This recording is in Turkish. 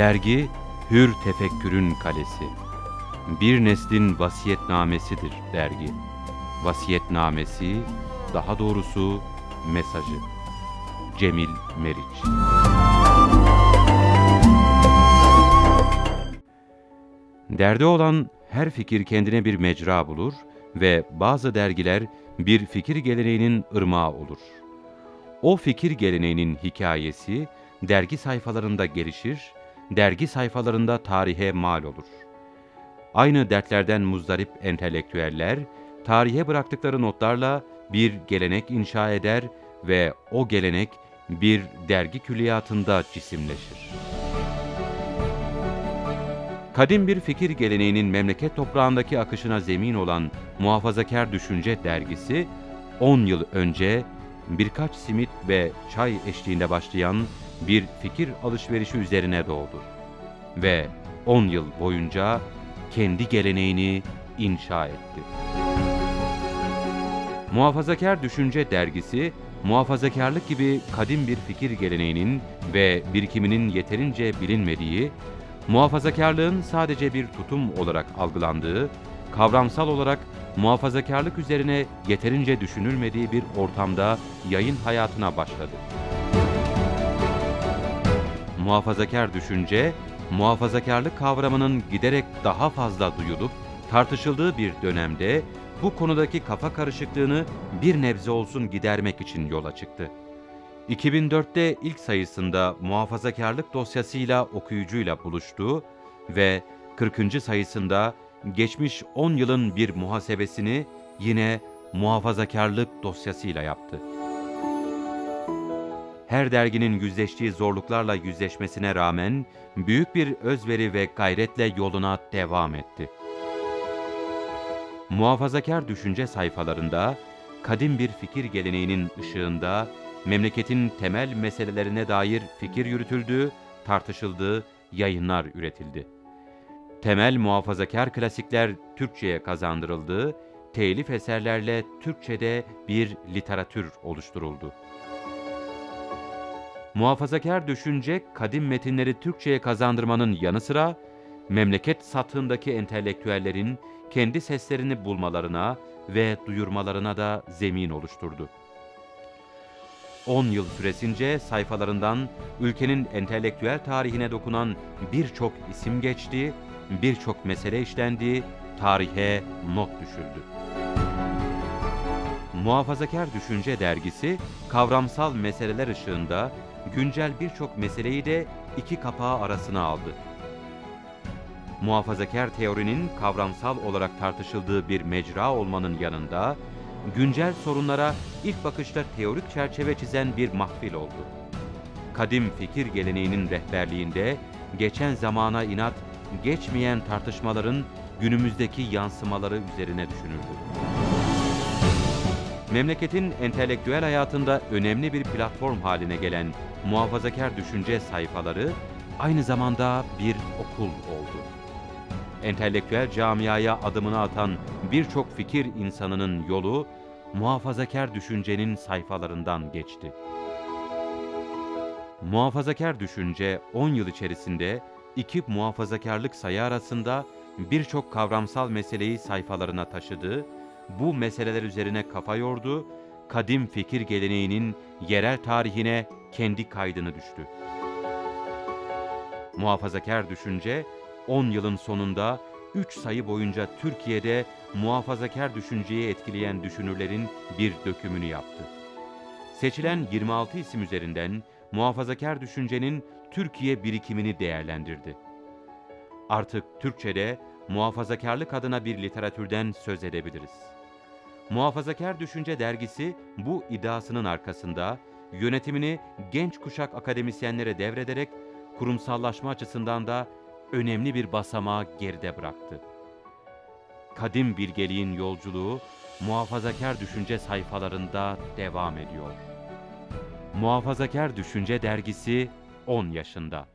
Dergi, hür tefekkürün kalesi. Bir neslin vasiyetnamesidir dergi. Vasiyetnamesi, daha doğrusu mesajı. Cemil Meriç Derdi olan her fikir kendine bir mecra bulur ve bazı dergiler bir fikir geleneğinin ırmağı olur. O fikir geleneğinin hikayesi dergi sayfalarında gelişir, dergi sayfalarında tarihe mal olur. Aynı dertlerden muzdarip entelektüeller, tarihe bıraktıkları notlarla bir gelenek inşa eder ve o gelenek bir dergi külliyatında cisimleşir. Kadim bir fikir geleneğinin memleket toprağındaki akışına zemin olan Muhafazakar Düşünce dergisi, 10 yıl önce birkaç simit ve çay eşliğinde başlayan bir fikir alışverişi üzerine doğdu. Ve 10 yıl boyunca kendi geleneğini inşa etti. Muhafazakar Düşünce dergisi, muhafazakarlık gibi kadim bir fikir geleneğinin ve birikiminin yeterince bilinmediği, muhafazakarlığın sadece bir tutum olarak algılandığı, kavramsal olarak muhafazakarlık üzerine yeterince düşünülmediği bir ortamda yayın hayatına başladı. Muhafazakar düşünce, muhafazakarlık kavramının giderek daha fazla duyulup tartışıldığı bir dönemde bu konudaki kafa karışıklığını bir nebze olsun gidermek için yola çıktı. 2004'te ilk sayısında muhafazakarlık dosyasıyla okuyucuyla buluştu ve 40. sayısında geçmiş 10 yılın bir muhasebesini yine muhafazakarlık dosyasıyla yaptı. Her derginin yüzleştiği zorluklarla yüzleşmesine rağmen büyük bir özveri ve gayretle yoluna devam etti. Muhafazakar düşünce sayfalarında kadim bir fikir geleneğinin ışığında memleketin temel meselelerine dair fikir yürütüldü, tartışıldı, yayınlar üretildi. Temel muhafazakar klasikler Türkçe'ye kazandırıldı, telif eserlerle Türkçe'de bir literatür oluşturuldu. Muhafazakar düşünce kadim metinleri Türkçe'ye kazandırmanın yanı sıra memleket sathındaki entelektüellerin kendi seslerini bulmalarına ve duyurmalarına da zemin oluşturdu. 10 yıl süresince sayfalarından ülkenin entelektüel tarihine dokunan birçok isim geçti, birçok mesele işlendi, tarihe not düşüldü. Muhafazakar Düşünce dergisi, kavramsal meseleler ışığında güncel birçok meseleyi de iki kapağı arasına aldı. Muhafazakar teorinin kavramsal olarak tartışıldığı bir mecra olmanın yanında, güncel sorunlara ilk bakışta teorik çerçeve çizen bir mahfil oldu. Kadim fikir geleneğinin rehberliğinde geçen zamana inat, geçmeyen tartışmaların günümüzdeki yansımaları üzerine düşünüldü. Memleketin entelektüel hayatında önemli bir platform haline gelen muhafazakar düşünce sayfaları aynı zamanda bir okul oldu. Entelektüel camiaya adımını atan birçok fikir insanının yolu muhafazakar düşüncenin sayfalarından geçti. Muhafazakar düşünce 10 yıl içerisinde iki muhafazakarlık sayı arasında birçok kavramsal meseleyi sayfalarına taşıdı, bu meseleler üzerine kafa yordu, kadim fikir geleneğinin yerel tarihine kendi kaydını düştü. Muhafazakar düşünce 10 yılın sonunda 3 sayı boyunca Türkiye'de muhafazakar düşünceyi etkileyen düşünürlerin bir dökümünü yaptı. Seçilen 26 isim üzerinden muhafazakar düşüncenin Türkiye birikimini değerlendirdi. Artık Türkçe'de muhafazakarlık adına bir literatürden söz edebiliriz. Muhafazakar Düşünce dergisi bu iddiasının arkasında yönetimini genç kuşak akademisyenlere devrederek kurumsallaşma açısından da önemli bir basamağı geride bıraktı. Kadim bilgeliğin yolculuğu muhafazakar düşünce sayfalarında devam ediyor. Muhafazakar Düşünce dergisi 10 yaşında.